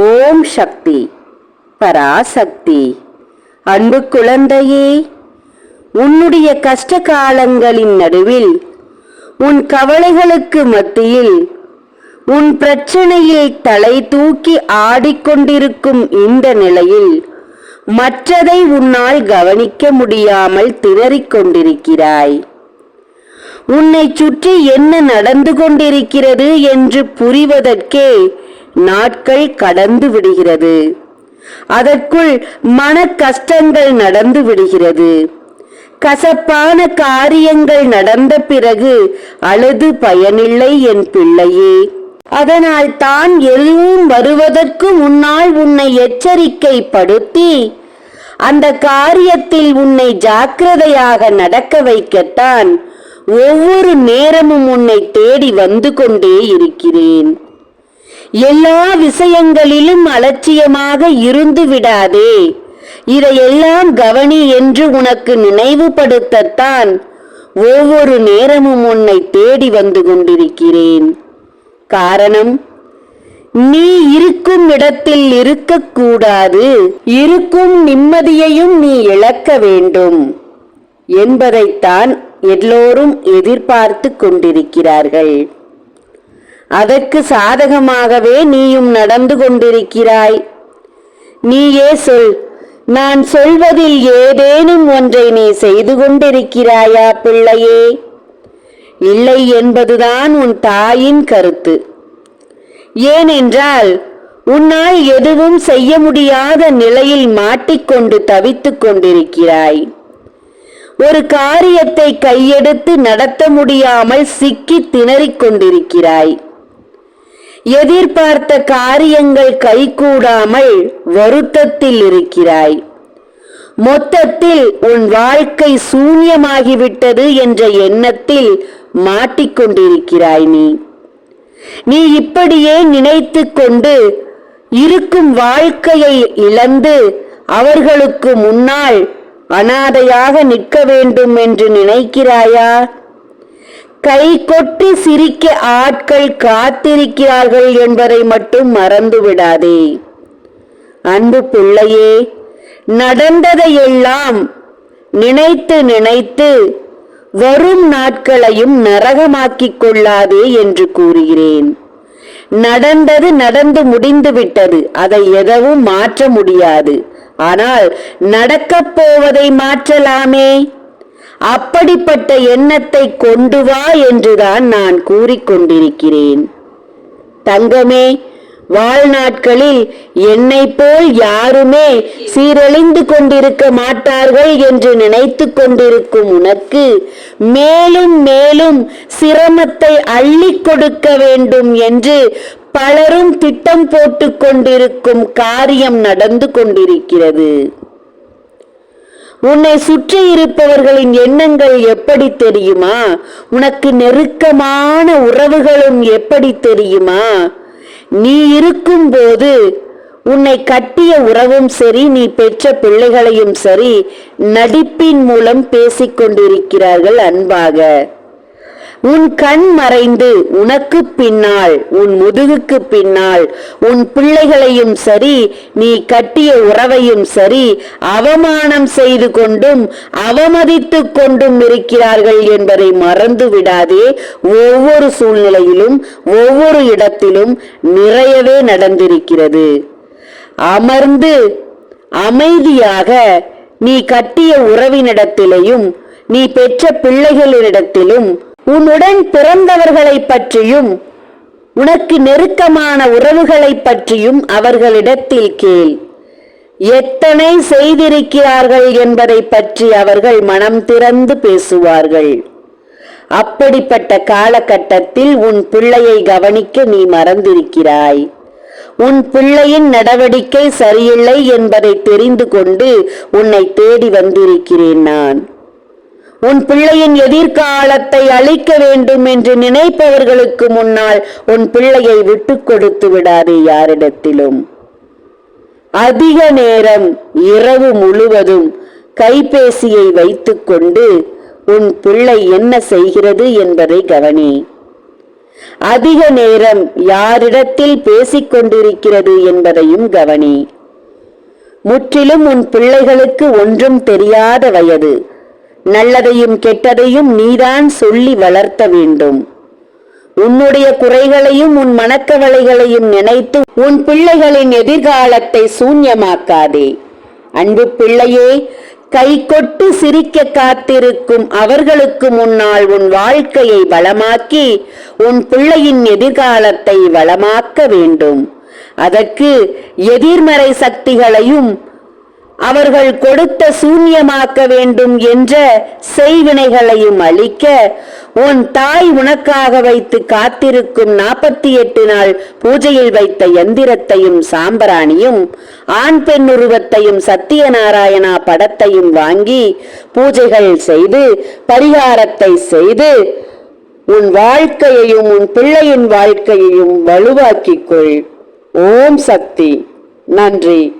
ஓம் சக்தி பராசக்தி. அன்பு குழந்தையே உன்னுடைய கஷ்ட காலங்களின் நடுவில் உன் கவலைகளுக்கு மத்தியில் உன் பிரச்சனையில் தலை தூக்கி ஆடிக்கொண்டிருக்கும் இந்த நிலையில் மற்றதை உன்னால் கவனிக்க முடியாமல் திணறிக் கொண்டிருக்கிறாய். உன்னை சுற்றி என்ன நடந்து கொண்டிருக்கிறது என்று புரிவதற்கே நாட்கள் கடந்து விடுகிறது. அதற்குள் மன கஷ்டங்கள் நடந்து விடுகிறது. கசப்பான காரியங்கள் நடந்த பிறகு அழுது பயனில்லை என் பிள்ளையே. அதனால் தான் எதுவும் வருவதற்கு முன்னால் உன்னை எச்சரிக்கைப்படுத்தி அந்த காரியத்தில் உன்னை ஜாக்கிரதையாக நடக்க வைக்கத்தான் ஒவ்வொரு நேரமும் உன்னை தேடி வந்து கொண்டே இருக்கிறேன். எல்லா விஷயங்களிலும் அலட்சியமாக இருந்து விடாதே. இதையெல்லாம் கவனி என்று உனக்கு நினைவுபடுத்தத்தான் ஒவ்வொரு நேரமும் உன்னை தேடி வந்து கொண்டிருக்கிறேன். காரணம் நீ இருக்கும் இடத்தில் இருக்கக்கூடாது. இருக்கும் நிம்மதியையும் நீ இழக்க வேண்டும் என்பதைத்தான் எல்லோரும் எதிர்பார்த்து கொண்டிருக்கிறார்கள். அதற்கு சாதகமாகவே நீயும் நடந்து கொண்டிருக்கிறாய். நீயே சொல் நான் சொல்வதில் ஏதேனும் ஒன்றை நீ செய்து கொண்டிருக்கிறாயா பிள்ளையே? இல்லை என்பதுதான் உன் தாயின் கருத்து. ஏனென்றால் உன்னால் எதுவும் செய்ய முடியாத நிலையில் மாட்டிக்கொண்டு தவித்துக் கொண்டிருக்கிறாய். ஒரு காரியத்தை கையெடுத்து நடத்த முடியாமல் சிக்கி திணறிக் கொண்டிருக்கிறாய். எதிர்பார்த்த காரியங்கள் கைகூடாமல் வருத்தத்தில் இருக்கிறாய் மொத்தத்தில் உன் வாழ்க்கை சூன்யமாகிவிட்டது என்ற எண்ணத்தில் மாட்டிக்கொண்டிருக்கிறாய் நீ. நீ இப்படியே நினைத்து கொண்டு இருக்கும் வாழ்க்கையை இழந்து அவர்களுக்கு முன்னால் அனாதையாக நிற்க வேண்டும் என்று நினைக்கிறாயா? கை கொட்டி சிரிக்க ஆட்கள் காத்திருக்கிறார்கள் என்பதை மட்டும் மறந்து விடாதே அன்பு பிள்ளையே நடந்ததையெல்லாம் நினைத்து நினைத்து வரும் நாட்களையும் நரகமாக்கிக் கொள்ளாதே என்று கூறுகிறேன். நடந்தது நடந்து முடிந்து விட்டது அதை எதவும் மாற்ற முடியாது. ஆனால் நடக்கப் போவதை மாற்றலாமே? அப்படிப்பட்ட எண்ணத்தை கொண்டு வா என்றுதான் நான் கூறிக்கொண்டிருக்கிறேன். தங்கமே வாழ்நாட்களில் என்னை போல் யாருமே சீரழிந்து கொண்டிருக்க மாட்டார்கள் என்று நினைத்து கொண்டிருக்கும் உனக்கு மேலும் மேலும் சிரமத்தை அள்ளி கொடுக்க வேண்டும் என்று பலரும் திட்டம் போட்டுக் கொண்டிருக்கும் காரியம் நடந்து கொண்டிருக்கிறது. உன்னை சுற்றி இருப்பவர்களின் எண்ணங்கள் எப்படி தெரியுமா? உனக்கு நெருக்கமான உறவுகளும் எப்படி தெரியுமா? நீ இருக்கும் போது உன்னை கட்டிய உறவும் சரி நீ பெற்ற பிள்ளைகளையும் சரி நடிப்பின் மூலம் பேசிக்கொண்டிருக்கிறார்கள் அன்பாக. உன் கண் மறைந்து உனக்கு பின்னால் உன் முதுகுக்கு பின்னால் உன் பிள்ளைகளையும் சரி நீ கட்டிய உறவையும் சரி அவமானம் செய்து கொண்டும் அவமதித்து கொண்டும் இருக்கிறார்கள் என்பதை மறந்து விடாதே. ஒவ்வொரு சூழ்நிலையிலும் ஒவ்வொரு இடத்திலும் நிறையவே நடந்திருக்கிறது. அமர்ந்து அமைதியாக நீ கட்டிய உறவினிடத்திலேயும் நீ பெற்ற பிள்ளைகளிடத்திலும் உன்னுடன் பிறந்தவர்களை பற்றியும் உனக்கு நெருக்கமான உறவுகளை பற்றியும் அவர்களிடத்தில் கேள். எத்தனை செய்திருக்கிறார்கள் என்பதை பற்றி அவர்கள் மனம் திறந்து பேசுவார்கள். அப்படிப்பட்ட காலகட்டத்தில் உன் பிள்ளையை கவனிக்க நீ மறந்திருக்கிறாய். உன் பிள்ளையின் நடவடிக்கை சரியில்லை என்பதை தெரிந்து கொண்டு உன்னை தேடி வந்திருக்கிறேன் நான். உன் பிள்ளையின் எதிர்காலத்தை அழிக்க வேண்டும் என்று நினைப்பவர்களுக்கு முன்னால் உன் பிள்ளையை விட்டு கொடுத்து விடாதே யாரிடத்திலும். அதிக நேரம் இரவு முழுவதும் கைபேசியை வைத்துக்கொண்டு உன் பிள்ளை என்ன செய்கிறது என்பதை கவனி. அதிக நேரம் யாரிடத்தில் பேசிக் கொண்டிருக்கிறது என்பதையும் கவனி. முற்றிலும் உன் பிள்ளைகளுக்கு ஒன்றும் தெரியாத வயது. நல்லதையும் கெட்டதையும் நீதான் சொல்லி வளர்த்த வேண்டும். உன்னுடைய குறைகளையும் உன் மனக்கவலைகளையும் நினைத்து உன் பிள்ளைகளின் எதிர்காலத்தை சூன்யமாக்காதே. அன்பு பிள்ளையே கை கொட்டு சிரிக்க காத்திருக்கும் அவர்களுக்கு முன்னால் உன் வாழ்க்கையை வளமாக்கி உன் பிள்ளையின் எதிர்காலத்தை வளமாக்க வேண்டும். அதற்கு எதிர்மறை சக்திகளையும் அவர்கள் கொடுத்த சூன்யமாக்க வேண்டும் என்ற செய்வினைகளையும் அழிக்க உன் தாய் உனக்காக வைத்து காத்திருக்கும் நாற்பத்தி எட்டு நாள் பூஜையில் வைத்த எந்திரத்தையும் சாம்பராணியும் ஆண் பெண் உருவத்தையும் சத்தியநாராயணா படத்தையும் வாங்கி பூஜைகள் செய்து பரிகாரத்தை செய்து உன் வாழ்க்கையையும் உன் பிள்ளையின் வாழ்க்கையையும் வலுவாக்கிக் கொள். ஓம் சக்தி. நன்றி.